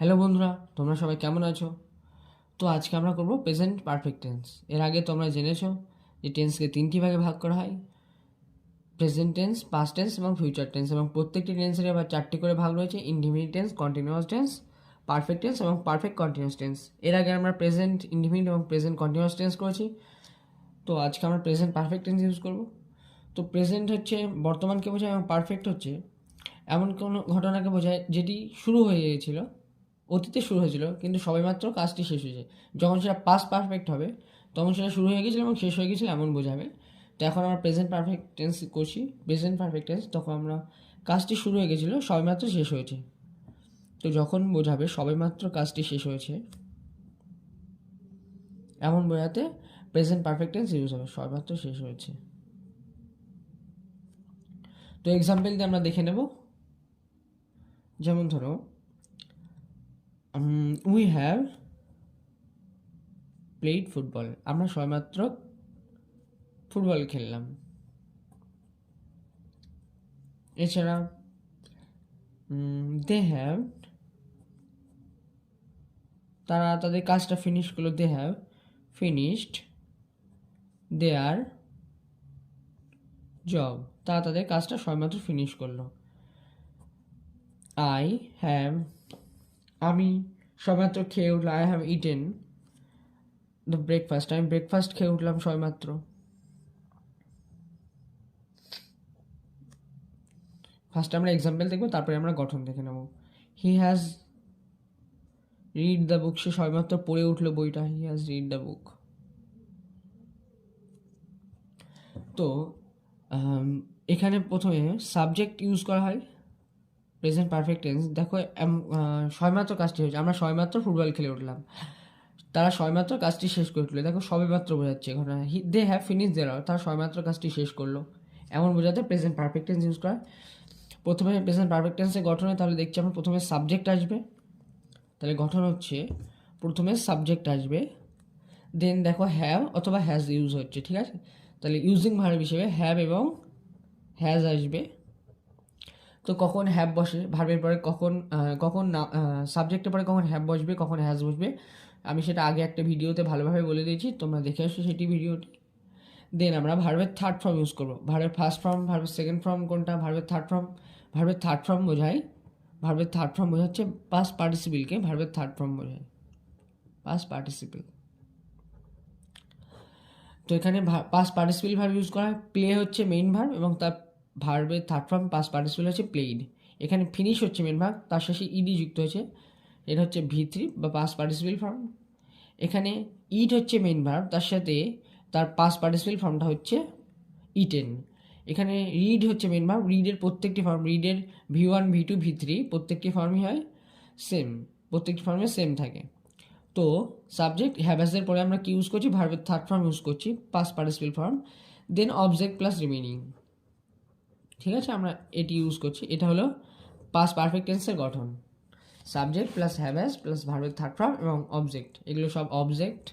Hello বন্ধুরা, তোমরা সবাই কেমন আছো? তো আজকে আমরা করব প্রেজেন্ট পারফেক্ট টেন্স এর আগে তোমরা জেনেছো যে টেন্সকে তিনটি ভাগে ভাগ করা হয়। প্রেজেন্ট টেন্স পাস্ট টেন্স এবং ফিউচার টেন্স এবং প্রত্যেকটি টেন্সের আবার চারটি করে ভাগ রয়েছে। Indefinite tense continuous tense perfect tense এবং পারফেক্ট কন্টিনিউয়াস টেন্স এর আগে আমরা প্রেজেন্ট ইনডিফিনিট এবং প্রেজেন্ট কন্টিনিউয়াস টেন্স করেছি। তো আজকে আমরা প্রেজেন্ট পারফেক্ট টেন্স ইউজ করব। তো প্রেজেন্ট হচ্ছে বর্তমানকে বোঝায় এবং পারফেক্ট হচ্ছে এমন কোনো ঘটনাকে বোঝায় যেটি শুরু হয়ে গিয়েছিল। অতীতে শুরু হয়েছিল, কিন্তু সবেমাত্র কাজটি শেষ হয়েছে। যখন সেটা পাস পারফেক্ট হবে, তখন সেটা শুরু হয়ে গেছিল এবং শেষ হয়ে গেছিল এমন বোঝাবে। তো এখন আমরা প্রেজেন্ট পারফেক্ট টেন্স করছি। প্রেজেন্ট পারফেক্ট টেন্স তখন আমরা কাজটি শুরু হয়ে গেছিল সবেমাত্র শেষ হয়েছে। তো যখন বোঝাবে সবেমাত্র কাজটি শেষ হয়েছে, এমন বোঝাতে প্রেজেন্ট পারফেক্ট টেন্স ইউজ হবে সবেমাত্র শেষ হয়েছে। তো এক্সাম্পল দিয়ে আমরা দেখে নেব। যেমন ধরো উই হ্যাভ প্লেড ফুটবল আমরা সবেমাত্র ফুটবল খেললাম। এছাড়া দে হ্যাভ তারা তাদের কাজটা ফিনিশ করল they have finished their job তারা তাদের কাজটা সবেমাত্র ফিনিশ করল। আই হ্যাভ আমি সবেমাত্র খেয়ে উঠলাম I have eaten the breakfast আমি ব্রেকফাস্ট খেয়ে উঠলাম সবেমাত্র। ফার্স্ট আমরা এক্সাম্পল দেখব, তারপরে আমরা গঠন দেখে নেব। He has read the book সে সবেমাত্র পড়ে উঠল বইটা। He has read the book তো এখানে প্রথমে সাবজেক্ট ইউজ করা হয়। Present perfect tense. দেখো আহ, কাজটি হয়েছে। আমরা সবেমাত্র ফুটবল খেলে উঠলাম। তারা সবেমাত্র কাজটি শেষ করে উঠল দেখো সবেমাত্র বোঝাচ্ছে ঘটনা দে হ্যাভ ফিনিশ দেয়ার তারা সবেমাত্র কাজটি শেষ করল। এমন বোঝাতে প্রেজেন্ট পারফেক্ট টেন্স ইউজ করা। প্রথমে প্রেজেন্ট পারফেক্ট টেন্সের গঠনে তাহলে দেখছি আমরা প্রথমে সাবজেক্ট আসবে। তাহলে গঠন হচ্ছে প্রথমে সাবজেক্ট আসবে। দেন দেখো হ্যাভ অথবা হ্যাজ ইউজ হচ্ছে ঠিক আছে? তাহলে ইউজিং ভার্ব হিসেবে হ্যাভ এবং হ্যাজ আসবে। তো কখন হ্যাভ বসে ভার্বের পরে কখন কখন না সাবজেক্টের পরে কখন হ্যাভ বসবে, কখন হ্যাজ বসবে, আমি সেটা আগে একটা ভিডিওতে ভালোভাবে বলে দিয়েছি, তোমরা দেখে আসো সেটি ভিডিওটি। দেন আমরা ভার্বের থার্ড ফর্ম ইউজ করব। ভার্বের ফার্স্ট ফর্ম ভার্বের সেকেন্ড ফর্ম কোনটা? ভার্বের থার্ড ফর্ম ভার্বের থার্ড ফর্ম বোঝায়। ভার্বের থার্ড ফর্ম বোঝাচ্ছে পাস পার্টিসিপিলকে ভার্বের থার্ড ফর্ম বোঝায়। পাস পার্টিসিপিল তো এখানে পাস পার্টিসিপিল ভার্ব ইউজ করা হয়। প্লে হচ্ছে মেইন ভার্ব এবং তার ভার্বের থার্ড ফর্ম পাস পার্টিসিপিল হচ্ছে প্লেইড এখানে ফিনিশ হচ্ছে মেন ভার্ব তার শেষে ইডি যুক্ত হয়েছে। এটা হচ্ছে ভি থ্রি বা পাস পার্টিসিপিল ফর্ম এখানে ইট হচ্ছে মেন ভার্ব তার সাথে তার পাস পার্টিসিপিল ফর্মটা হচ্ছে ইটেন এখানে রিড হচ্ছে মেন ভার্ব রিডের প্রত্যেকটি form রিডের V one V two V three প্রত্যেকটি ফর্মই হয় সেম প্রত্যেকটি ফর্মে সেম থাকে। তো সাবজেক্ট হ্যাভাসের পরে আমরা কি ইউজ করছি? ভার্বের থার্ড ফর্ম ইউজ করছি past participle form then object plus remaining ঠিক আছে, আমরা এটি ইউজ করছি। এটা হলো পাস পারফেক্ট টেন্সের গঠন। Subject plus have has plus ভার্বের থার্ড ফর্ম এবং অবজেক্ট এগুলো সব অবজেক্ট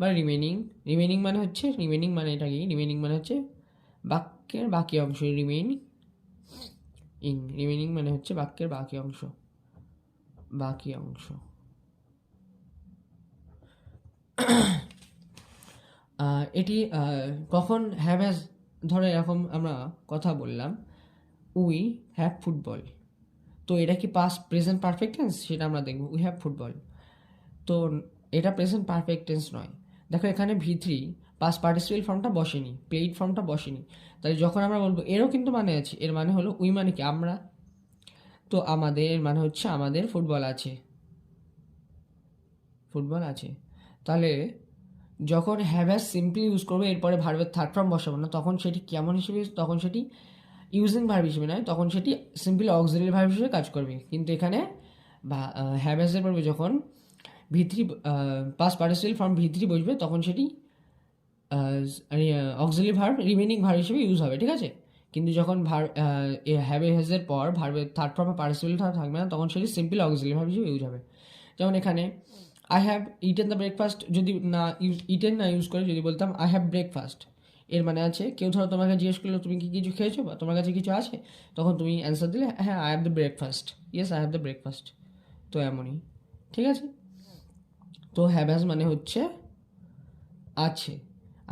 বা রিমেনিং রিমেনিং মানে হচ্ছে রিমেনিং মানে এটা কি? রিমেনিং মানে হচ্ছে বাক্যের বাকি অংশ। রিমেইনিং ইং রিমেনিং মানে হচ্ছে বাক্যের বাকি অংশ। বাকি অংশ। এটি কখন হ্যাভ ধরো এরকম আমরা কথা বললাম উই হ্যাভ ফুটবল তো এটা কি পাস প্রেজেন্ট পারফেক্ট টেন্স সেটা আমরা দেখব উই হ্যাভ ফুটবল তো এটা প্রেজেন্ট পারফেক্ট টেন্স নয়। দেখো এখানে ভি থ্রি পাস পার্টিসিপেল ফর্মটা বসেনি প্লেড ফর্মটা বসেনি। তাই যখন আমরা বলব, এরও কিন্তু মানে আছে, এর মানে হলো উই মানে কি, আমরা। তো আমাদের মানে হচ্ছে আমাদের ফুটবল আছে। ফুটবল আছে। তাহলে যখন হ্যাভাস সিম্পলি ইউজ করবে, এরপরে ভার্বের থার্ড ফর্ম বসাবো না, তখন সেটি কেমন হিসেবে, তখন সেটি ইউজিং ভার্ব হিসেবে নয়, তখন সেটি সিম্পলি অক্সিলারি ভার্ব হিসেবে কাজ করবে। কিন্তু এখানে হ্যাভাসের পড়বে যখন V three past participle form V three বসবে, তখন সেটি অক্সিলারি ভার্ব রিমেনিং ভার্ব হিসেবে ইউজ হবে, ঠিক আছে? কিন্তু যখন ভার হ্যাভ পর ভার্বের থার্ড ফর্মে পার্টিসিপাল থাকবে না, তখন সেটি সিম্পল অক্সিলারি ভার্ব হিসেবে ইউজ হবে। যেমন এখানে I have eaten the breakfast যদি না ইউজ ইটেন না ইউজ করে যদি বলতাম আই হ্যাভ ব্রেকফাস্ট এর মানে আছে, কেউ ধরো তোমাকে জিজ্ঞেস করল, তুমি কি কিছু খেয়েছো? বা, তোমার কাছে কিছু আছে? তখন তুমি অ্যান্সার দিলে হ্যাঁ I have the breakfast yes I have the breakfast তো এমনই, ঠিক আছে? তো হ্যাভাস মানে হচ্ছে, আছে।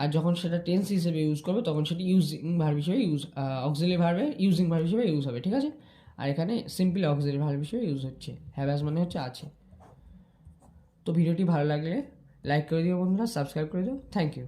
আর যখন সেটা টেন্স হিসেবে ইউজ করবে, তখন সেটি ইউজিং ভার্ব হিসেবে ইউজ অক্সিলি ভার্বে ইউজিং ভার্ব হিসেবে ইউজ হবে, ঠিক আছে? আর এখানে সিম্পলি অক্সিলি ভার্ব হিসেবে ইউজ হচ্ছে। হ্যাভাস মানে হচ্ছে, আছে। তো ভিডিওটি ভালো লাগলে লাইক করে দিও বন্ধুরা সাবস্ক্রাইব করে দিও। Thank you